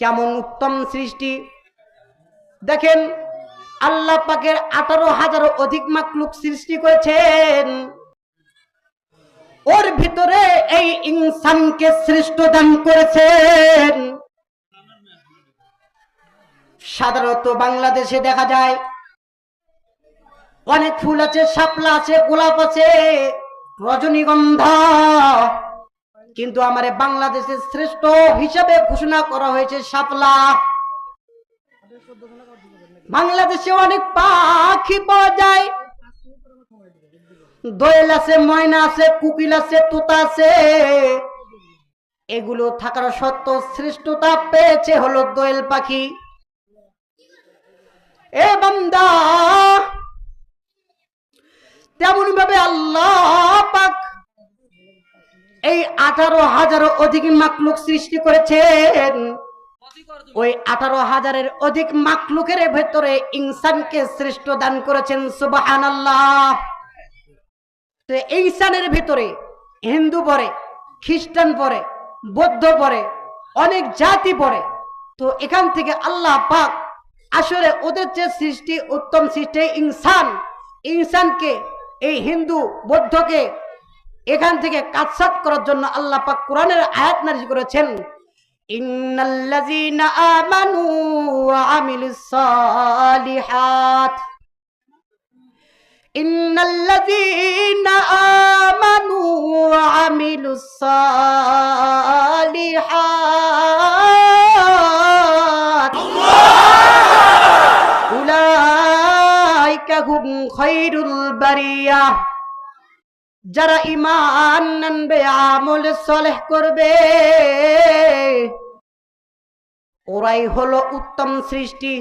কেমন উত্তম সৃষ্টি? দেখেন, আল্লাহ পাকের আঠারো হাজারও অধিক মাকলুক সৃষ্টি করেছেন। ওর ভিতরে এই ইনসানকে শ্রেষ্ঠ দান করেছেন। সাধারণত বাংলাদেশে দেখা যায়, অনেক ফুল আছে, শাপলা আছে, গোলাপ আছে, রজনীগন্ধা। কিন্তু আমার বাংলাদেশের শ্রেষ্ঠ হিসাবে ঘোষণা করা হয়েছে শাপলা। বাংলাদেশে অনেক পাখি পাওয়া যায়। দোয়েল আছে, ময়না আছে, কুকিল আছে, তোতা আছে। এগুলো থাকার সত্ত্বেও শ্রেষ্ঠতা পেয়েছে হলো দোয়েল পাখি। এ বান্দা তেমন ভাবে আল্লাহ পাক আঠারো হাজারও অধিক মাকলুক সৃষ্টি করেছেন। ওই আঠারো হাজারের অধিক মাকলুকের ভেতরে ইনসানকে শ্রেষ্ঠ দান করেছেন সুবাহান ইনসানের ভিতরে, হিন্দু পরে, খ্রিস্টান পরে, বৌদ্ধ পরে, অনেক জাতি পরে, তো এখান থেকে আল্লাহ পাক আসলে ওদের যে সৃষ্টি, উত্তম সৃষ্টি, ইনসান, ইনসানকে, এই হিন্দু, বৌদ্ধকে এখান থেকে কাটসাট করার জন্য আল্লাহ পাক কোরআনের আয়াত নাজিল করেছেন, ইন্নাল্লাযীনা আমানু ওয়া আমিলুস সালিহাত। ইন্নাল্লাযীনা আমানু ওয়া আমিলুস সালিহাত। উলাইকা হুম খায়রুল বারিয়াহ যারা ইমান আনবে, আমল সলেহ করবে। ওরাই হলো উত্তম সৃষ্টি।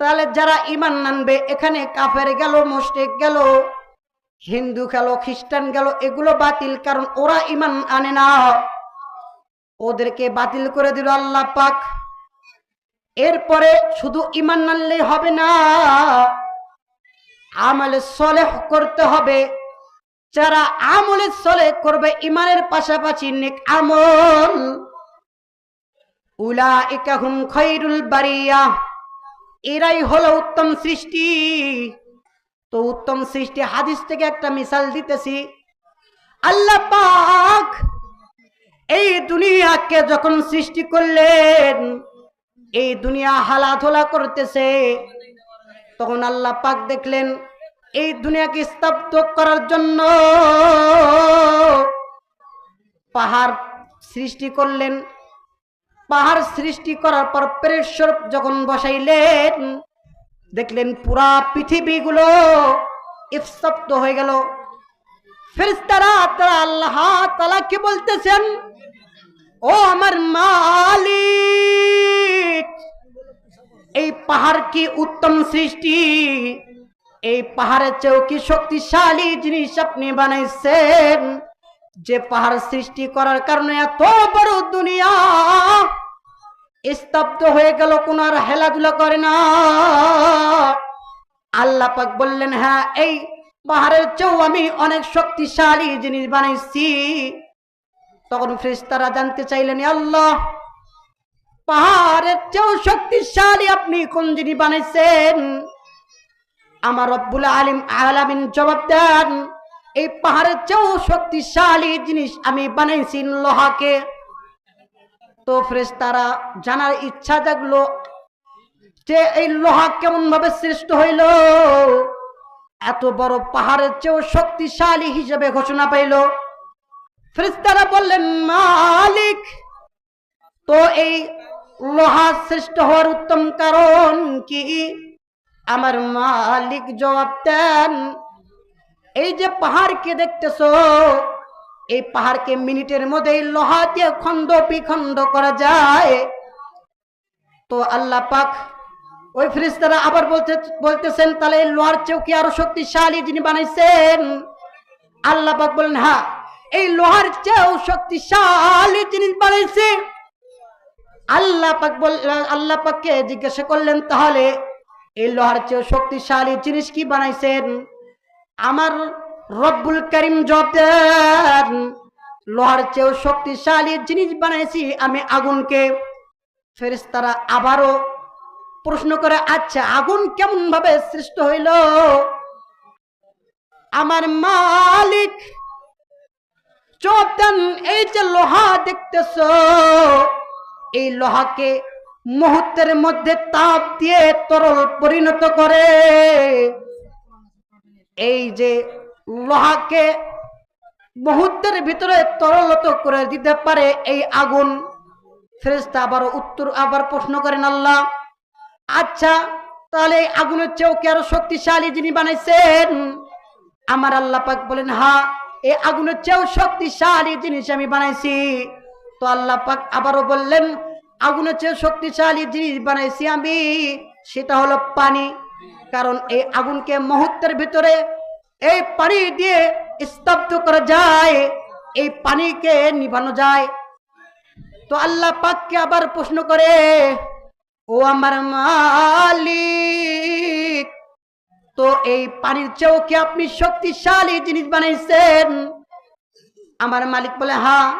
তাহলে যারা ইমান আনবে, এখানে কাফের গেল, মুশরিক গেল, হিন্দু গেল, খ্রিস্টান গেল, এগুলো বাতিল, কারণ ওরা ইমান আনে না। ওদেরকে বাতিল করে দিল আল্লাহ পাক। এরপরে শুধু ইমান আনলে হবে না, আমলে সলেহ করতে হবে। যারা আমলে চলে করবে ইমানের পাশাপাশি নেক আমল। উলা হুম খৈরুল বারিয়া। এরাই হলো উত্তম সৃষ্টি। তো উত্তম সৃষ্টি হাদিস থেকে একটা মিসাল দিতেছি। আল্লাহ পাক এই দুনিয়াকে যখন সৃষ্টি করলেন, এই দুনিয়া হালাধুলা করতেছে, তখন আল্লাহ পাক দেখলেন এই দুনিয়াকে স্তব্ধ করার জন্য পাহাড় সৃষ্টি করলেন। পাহাড় সৃষ্টি করার পর প্রেশ্বর যখন বসাইলেন, দেখলেন পুরা পৃথিবীগুলো স্তব্ধ হয়ে গেল। ফেরেশতারা তারা আল্লাহ তালাকে বলতেছেন, ও আমার মালিক, এই পাহাড় কি উত্তম সৃষ্টি? এই পাহাড়ের চেয়েও কি শক্তিশালী জিনিস আপনি বানাইছেন? যে পাহাড় সৃষ্টি করার কারণে এত বড় দুনিয়া স্তব্ধ হয়ে গেল, কোন আর হেলাধুলা করে না। আল্লাহ পাক বললেন হ্যাঁ এই পাহাড়ের চেয়েও আমি অনেক শক্তিশালী জিনিস বানাইছি। তখন ফ্রিস্তারা জানতে চাইলেন আল্লাহ, পাহাড়ের চেয়েও শক্তিশালী আপনি কোন জিনিস বানাইছেন? আমার রব্বুল আলিম আলামিন জবাব দেন, এই পাহাড়ের চেয়েও শক্তিশালী জিনিস আমি বানাইছি লোহাকে। তো ফ্রেস্তারা জানার ইচ্ছা জাগলো যে এই লোহা কেমন ভাবে সৃষ্ট হইল, এত বড় পাহাড়ের চেয়েও শক্তিশালী হিসেবে ঘোষণা পাইল। ফ্রেস্তারা বললেন, মালিক, তো এই লোহা সৃষ্ট হওয়ার উত্তম কারণ কি? আমার মালিক জবাব দেন, এই যে পাহাড়কে দেখতেছো, এই পাহাড়কে মিনিটের মধ্যে লোহা দিয়ে খণ্ড বিখণ্ড করা যায়। তো আল্লাহ পাক ওই ফ্রিস্তারা আবার বলতে, বলতেছেন, তাহলে এই লোহার চেয়েও কি আরও শক্তিশালী যিনি বানাইছেন? আল্লাহ পাক বলেন হ্যাঁ এই লোহার চেয়েও শক্তিশালী জিনিস বানাইছে। আল্লাহ পাক বল, আল্লাহ পাককে জিজ্ঞাসা করলেন, তাহলে এই লোহার চেয়েও শক্তিশালী জিনিস কি বানাইছেন? আমার রব্বুল করিম দেন, লোহার চেয়েও শক্তিশালী জিনিস বানাইছি আমি আগুনকে। ফেরেশতারা আবারও প্রশ্ন করে আচ্ছা আগুন কেমন ভাবে সৃষ্ট হইল? আমার মালিক চোখ দেন, এই যে লোহা দেখতেছ, এই লোহাকে মুহূর্তের মধ্যে তাপ দিয়ে তরল পরিণত করে। এই যে লোহাকে মুহূর্তের ভিতরে তরলত করে দিতে পারে এই আগুন ফেরেস্তা আবার উত্তর, আবার প্রশ্ন করেন আল্লাহ আচ্ছা তাহলে এই আগুনের চেয়েও কি আরও শক্তিশালী যিনি বানাইছেন? আমার আল্লাহ পাক বলেন, হা, এই আগুনের চেয়েও শক্তিশালী জিনিস আমি বানাইছি। তো আল্লাহ পাক আবারও বললেন আগুনের চেয়ে শক্তিশালী জিনিস বানাইছি আমি, সেটা হলো পানি। কারণ এই আগুনকে মুহূর্তের ভিতরে এই পানি দিয়ে স্তব্ধ করা যায়, এই পানিকে নিভানো যায়। তো আল্লাহ পাককে আবার প্রশ্ন করে, ও আমার মালিক, তো এই পানির চেয়েও কি আপনি শক্তিশালী জিনিস বানাইছেন? আমার মালিক বলে হ্যাঁ।